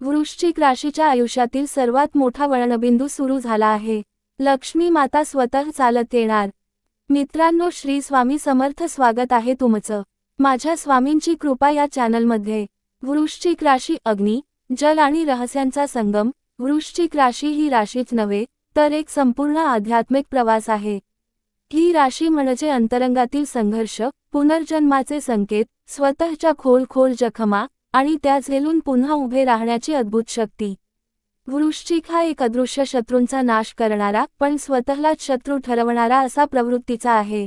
वृश्चिक राशीच्या आयुष्यातील सर्वात मोठा वळणबिंदू सुरू झाला आहे. लक्ष्मी माता स्वतः चालत येणार. मित्रांनो श्री स्वामी समर्थ स्वागत आहे तुमचं. माझ्या स्वामींची कृपा या चॅनलमध्ये. वृश्चिक राशी अग्नी जल आणि रहस्यांचा संगम. वृश्चिक राशी ही राशीच नव्हे तर एक संपूर्ण आध्यात्मिक प्रवास आहे. ही राशी म्हणजे अंतरंगातील संघर्ष पुनर्जन्माचे संकेत स्वतःच्या खोल खोल जखमा आणि त्या झेलून पुन्हा उभे राहण्याची अद्भुत शक्ती. वृश्चिक हा एक अदृश्य शत्रूंचा नाश करणारा पण स्वतःलाच शत्रू ठरवणारा असा प्रवृत्तीचा आहे.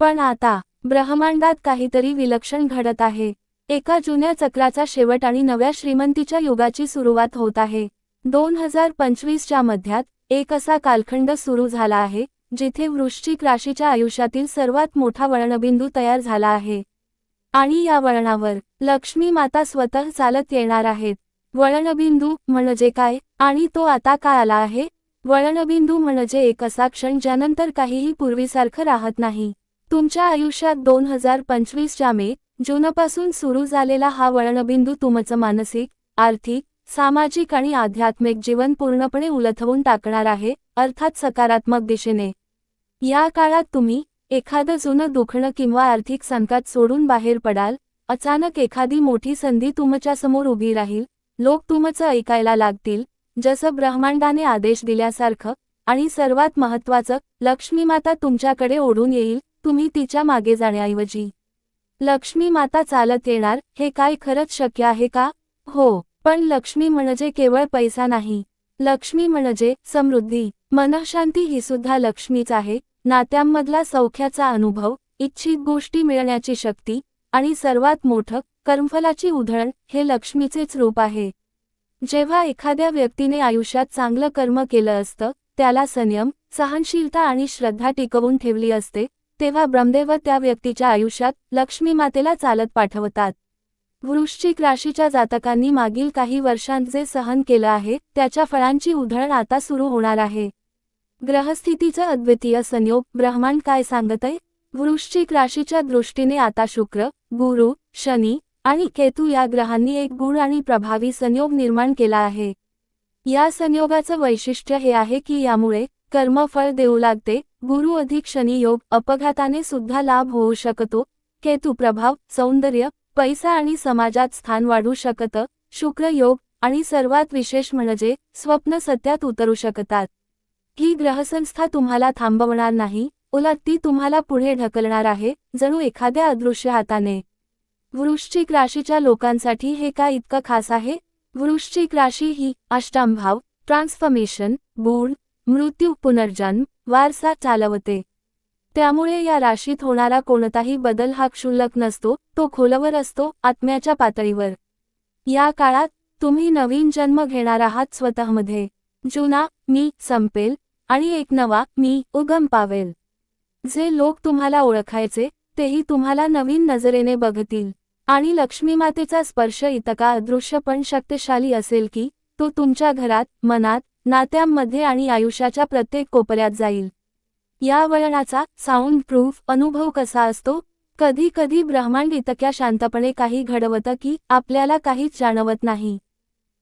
पण आता ब्रह्मांडात काहीतरी विलक्षण घडत आहे. एका जुन्या चक्राचा शेवट आणि नव्या श्रीमंतीच्या युगाची सुरुवात होत आहे. दोन हजार पंचवीसच्या मध्यात एक असा कालखंड सुरू झाला आहे जिथे वृश्चिक राशीच्या आयुष्यातील सर्वात मोठा वळणबिंदू तयार झाला आहे. आणि या वळणावर लक्ष्मी माता स्वतः चालत येणार आहेत. वळणबिंदू म्हणजे काय? आणि तो आता काय आला आहे? वळणबिंदू म्हणजे एक असा क्षण ज्यानंतर काहीही पूर्वीसारखं राहत नाही. तुमच्या आयुष्यात दोन हजार पंचवीसच्या मे जूनपासून सुरू झालेला हा वळणबिंदू तुमचं मानसिक आर्थिक सामाजिक आणि आध्यात्मिक जीवन पूर्णपणे उलथवून टाकणार आहे अर्थात सकारात्मक दिशेने. या काळात तुम्ही एखादं जुनं दुखणं किंवा आर्थिक संकट सोडून बाहेर पडाल अचानक एखादी मोठी संधी तुमच्यासमोर उभी राहील लोक तुमचं ऐकायला लागतील जसं ब्रह्मांडाने आदेश दिल्यासारखं आणि सर्वात महत्वाचं लक्ष्मीमाता तुमच्याकडे ओढून येईल तुम्ही तिच्यामागे जाण्याऐवजी. लक्ष्मी माता चालत येणार हे काय खरंच शक्य आहे का? हो पण लक्ष्मी म्हणजे केवळ पैसा नाही. लक्ष्मी म्हणजे समृद्धी. मनःशांती ही सुद्धा लक्ष्मीच आहे नात्यांमधला सौख्याचा अनुभव इच्छित गोष्टी मिळण्याची शक्ती आणि सर्वात मोठं कर्मफलाची उधळण हे लक्ष्मीचेच रूप आहे. जेव्हा एखाद्या व्यक्तीने आयुष्यात चांगलं कर्म केलं असतं त्याला संयम सहनशीलता आणि श्रद्धा टिकवून ठेवली असते तेव्हा ब्रह्मदेव त्या व्यक्तीच्या आयुष्यात लक्ष्मी मातेला चालत पाठवतात. वृश्चिक राशीच्या जातकांनी मागील काही वर्षांत जे सहन केलं आहे त्याच्या फळांची उधळण आता सुरू होणार आहे. ग्रहस्थितीचं अद्वितीय संयोग ब्रह्मांड काय सांगतय? वृश्चिक राशीच्या दृष्टीने आता शुक्र गुरु शनी आणि केतू या ग्रहांनी एक गुण आणि प्रभावी संयोग निर्माण केला आहे. या संयोगाचं वैशिष्ट्य हे आहे की यामुळे कर्मफळ देऊ लागते गुरु अधिक शनी योग अपघाताने सुद्धा लाभ होऊ शकतो केतू प्रभाव सौंदर्य पैसा आणि समाजात स्थान वाढू शकतं शुक्र योग आणि सर्वात विशेष म्हणजे स्वप्न सत्यात उतरू शकतात. ही ग्रहसंस्था तुम्हाला थांबवणार नाही उलट ती तुम्हाला पुढे ढकलणार आहे जणू एखाद्या अदृश्य हाताने. वृश्चिक राशीच्या लोकांसाठी हे काय इतकं खास आहे? वृश्चिक राशी ही अष्टामभाव ट्रान्सफॉर्मेशन बूड मृत्यू पुनर्जन्म वारसा चालवते. त्यामुळे या राशीत होणारा कोणताही बदल हा क्षुल्लक नसतो तो खोलवर असतो आत्म्याच्या पातळीवर. या काळात तुम्ही नवीन जन्म घेणार आहात स्वतःमध्ये. जुना मी संपेल आणि एक नवा मी उगम पावेल. जे लोक तुम्हाला ओळखायचे तेही तुम्हाला नवीन नजरेने बघतील. आणि लक्ष्मीमातेचा स्पर्श इतका अदृश्य पण शक्तिशाली असेल की तो तुमच्या घरात मनात नात्यांमध्ये आणि आयुष्याच्या प्रत्येक कोपऱ्यात जाईल. या वळणाचा साऊंड प्रूफ अनुभव कसा असतो? कधी कधी ब्रह्मांड इतक्या शांतपणे काही घडवतं की आपल्याला काहीच जाणवत नाही.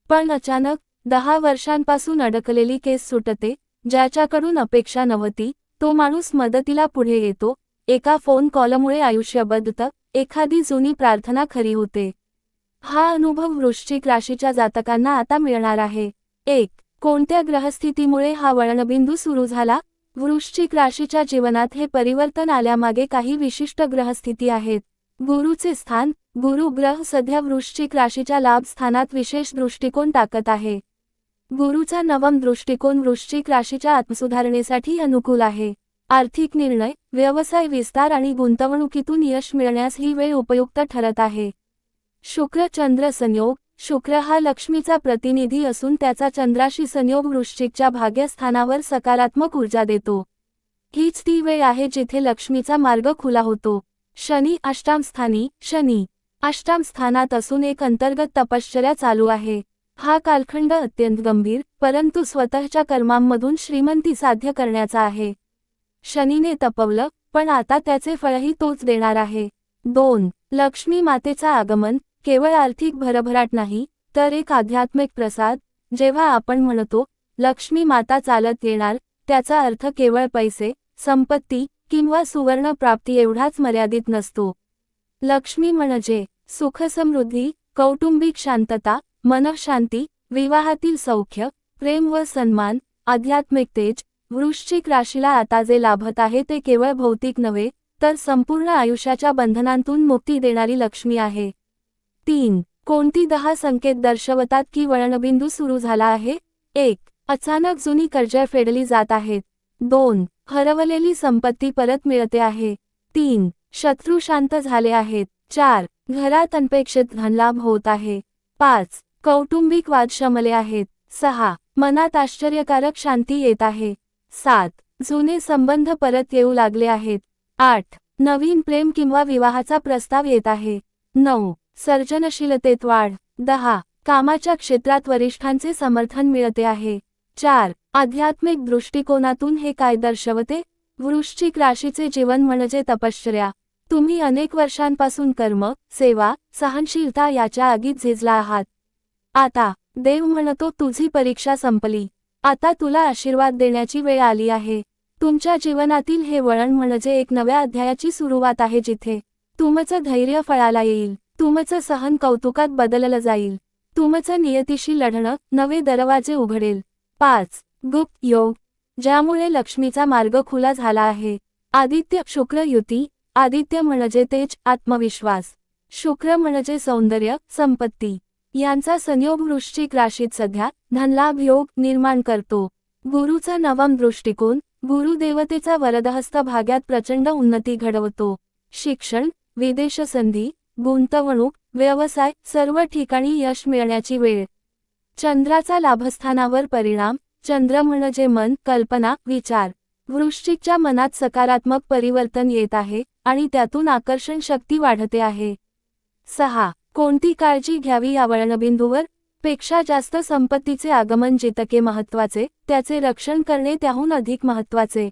पण अचानक दहा वर्षांपासून अडकलेली केस सुटते ज्याच्याकडून अपेक्षा नव्हती तो माणूस मदतीला पुढे येतो. एका फोन कॉलमुळे आयुष्य बदतं एखादी जुनी प्रार्थना खरी होते. हा अनुभव वृश्चिक राशीच्या जातकांना आता मिळणार आहे. एक कोणत्या ग्रहस्थितीमुळे हा वळणबिंदू सुरू झाला? वृश्चिक राशीच्या जीवनात हे परिवर्तन आल्यामागे काही विशिष्ट ग्रहस्थिती आहेत. गुरुचे स्थान गुरु ग्रह सध्या वृश्चिक राशीच्या लाभ स्थानात विशेष दृष्टिकोन टाकत आहे. गुरुचा नवम दृष्टिकोन वृश्चिक राशीच्या आत्मसुधारणेसाठी अनुकूल आहे. आर्थिक निर्णय व्यवसाय विस्तार आणि गुंतवणुकीतून यश मिळण्यास ही वेळ उपयुक्त ठरत आहे. शुक्र चंद्र संयोग शुक्र हा लक्ष्मीचा प्रतिनिधी असून त्याचा चंद्राशी संयोग वृश्चिकच्या भाग्यस्थानावर सकारात्मक ऊर्जा देतो. हीच ती वेळ आहे जिथे लक्ष्मीचा मार्ग खुला होतो. शनी अष्टामस्थानी शनी अष्टाम स्थानात असून एक अंतर्गत तपश्चर्या चालू आहे. हा कालखंड अत्यंत गंभीर परंतु स्वतःच्या कर्मांमधून श्रीमंती साध्य करण्याचा आहे. शनीने तपवलं पण आता त्याचे फळही तोच देणार आहे. दोन लक्ष्मी मातेचा आगमन केवळ आर्थिक भरभराट नाही तर एक आध्यात्मिक प्रसाद जेव्हा आपण म्हणतो लक्ष्मी माता चालत येणार त्याचा अर्थ केवळ पैसे संपत्ती किंवा सुवर्ण प्राप्ती एवढाच मर्यादित नसतो. लक्ष्मी म्हणजे सुखसमृद्धी कौटुंबिक शांतता मनःशांती विवाहातील सौख्य प्रेम व सन्मान आध्यात्मिक तेज वृश्चिक राशीला आता जे लाभत आहे ते केवळ भौतिक नव्हे तर संपूर्ण आयुष्याच्या बंधनांतून मुक्ती देणारी लक्ष्मी आहे. तीन कोणती दहा संकेत दर्शवतात की वळणबिंदू सुरू झाला आहे? एक अचानक जुनी कर्जय फेडली जात आहेत. दोन हरवलेली संपत्ती परत मिळते आहे. तीन शत्रू शांत झाले आहेत. चार घरात अनपेक्षित धनलाभ होत आहे. पाच कौटुंबिक वाद शमले आहेत. सहा. मनात आश्चर्यकारक शांती येत आहे. सात. जुने संबंध परत येऊ लागले आहेत. आठ. नवीन प्रेम किंवा विवाहाचा प्रस्ताव येत आहे. नऊ. सर्जनशीलतेत वाढ. दहा. कामाच्या क्षेत्रात वरिष्ठांचे समर्थन मिळते आहे. चार. आध्यात्मिक दृष्टिकोनातून हे काय दर्शवते? वृश्चिक राशीचे जीवन म्हणजे तपश्चर्या. तुम्ही अनेक वर्षांपासून कर्म सेवा सहनशीलता याच्या आगीत झिजला आहात. आता देव म्हणतो तुझी परीक्षा संपली. आता तुला आशीर्वाद देण्याची वेळ आली आहे. तुमच्या जीवनातील हे वळण म्हणजे एक नव्या अध्यायाची सुरुवात आहे जिथे तुमचं धैर्य फळाला येईल. तुमचं सहन कौतुकात बदललं जाईल. तुमचं नियतीशी लढणं नवे दरवाजे उघडेल. पाच गुप्त योग. ज्यामुळे लक्ष्मीचा मार्ग खुला झाला आहे. आदित्य शुक्र युती. आदित्य म्हणजे तेज आत्मविश्वास. शुक्र म्हणजे सौंदर्य संपत्ती. यांचा संयोग वृश्चिक राशीत सध्या धनलाभ योग निर्माण करतो. गुरुचा नवम दृष्टिकोन गुरुदेवतेचा वरदहस्त भाग्यात प्रचंड उन्नती घडवतो. शिक्षण विदेश संधी गुंतवणूक व्यवसाय सर्व ठिकाणी यश मिळण्याची वेळ. चंद्राचा लाभस्थानावर परिणाम चंद्र म्हणजे मन कल्पना विचार. वृश्चिकच्या मनात सकारात्मक परिवर्तन येत आहे आणि त्यातून आकर्षण शक्ती वाढते आहे. सहा. कोणती काळजी घ्यावी या वळणबिंदूवर? पेक्षा जास्त संपत्तीचे आगमन जितके महत्त्वाचे त्याचे रक्षण करणे त्याहून अधिक महत्त्वाचे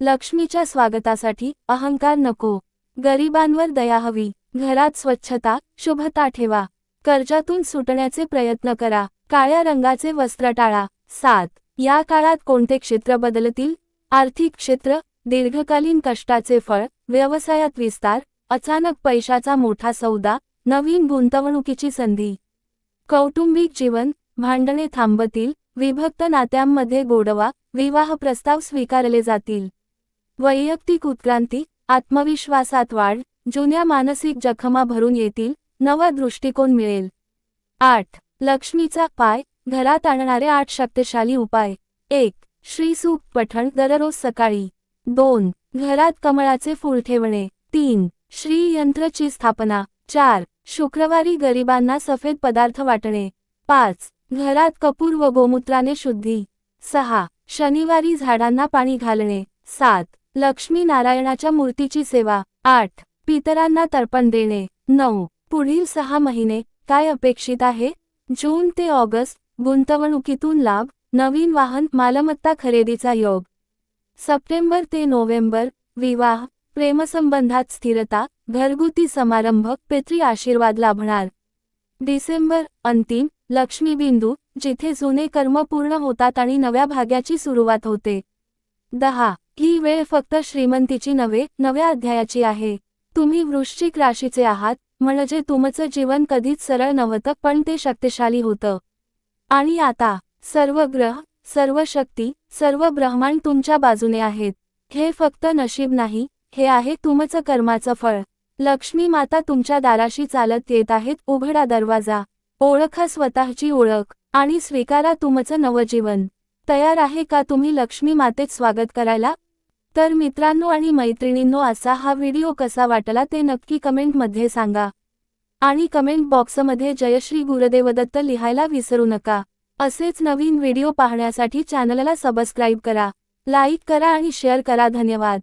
लक्ष्मीच्या स्वागतासाठी अहंकार नको. गरिबांवर दया हवी. घरात स्वच्छता शुभता ठेवा. कर्जातून सुटण्याचे प्रयत्न करा. काळ्या रंगाचे वस्त्र टाळा. सात. या काळात कोणते क्षेत्र बदलतील? आर्थिक क्षेत्र दीर्घकालीन कष्टाचे फळ व्यवसायात विस्तार अचानक पैशाचा मोठा सौदा नवीन गुंतवणुकीची संधी. कौटुंबिक जीवन भांडणे थांबतील विभक्त नात्यांमध्ये गोडवा विवाह प्रस्ताव स्वीकारले जातील. वैयक्तिक उत्क्रांती आत्मविश्वासात वाढ जुन्या मानसिक जखमा भरून येतील नवा दृष्टिकोन मिळेल. आठ. लक्ष्मीचा पाय घरात आणणारे आठ शक्तिशाली उपाय. एक. श्रीसूप पठण दररोज सकाळी. दोन. घरात कमळाचे फूल ठेवणे. तीन. श्री यंत्रची स्थापना. चार. शुक्रवारी गरिबांना सफेद पदार्थ वाटणे. पाच. घरात कपूर व गोमूत्राने शुद्धी. सहा. शनिवारी झाडांना पाणी घालणे. सात. लक्ष्मी नारायणाच्या मूर्तीची सेवा. आठ. पितरांना तर्पण देणे. नऊ. पुढील सहा महिने काय अपेक्षित आहे? जून ते ऑगस्ट गुंतवणुकीतून लाभ नवीन वाहन मालमत्ता खरेदीचा योग. सप्टेंबर ते नोव्हेंबर विवाह प्रेमसंबंधात स्थिरता घरगुती समारंभ पित्री आशीर्वाद लाभणार. डिसेंबर अंतिम लक्ष्मीबिंदू जिथे जुने कर्म पूर्ण होतात आणि नव्या भाग्याची सुरुवात होते. दहा. ही वेळ फक्त श्रीमंतीची नव्हे नव्या अध्यायाची आहे. तुम्ही वृश्चिक राशीचे आहात म्हणजे तुमचं जीवन कधीच सरळ नव्हतं पण ते शक्तिशाली होतं. आणि आता सर्व ग्रह सर्व शक्ती सर्व ब्रह्मांड तुमच्या बाजूने आहेत. हे फक्त नशीब नाही हे आहे तुमचं कर्माचं फळ. लक्ष्मी माता तुमच्या दाराशी चालत येत आहेत. उघडा दरवाजा. ओळखा स्वतःची ओळख आणि स्वीकारा तुमचं नवजीवन. तयार आहे का तुम्ही लक्ष्मी मातेत स्वागत करायला? तर मित्रांनो आणि मैत्रिणींनो असा हा व्हिडिओ कसा वाटला ते नक्की कमेंटमध्ये सांगा. आणि कमेंट बॉक्समध्ये जयश्री गुरुदेवदत्त लिहायला विसरू नका. असेच नवीन व्हिडिओ पाहण्यासाठी चॅनलला सबस्क्राईब करा. लाईक करा आणि शेअर करा. धन्यवाद.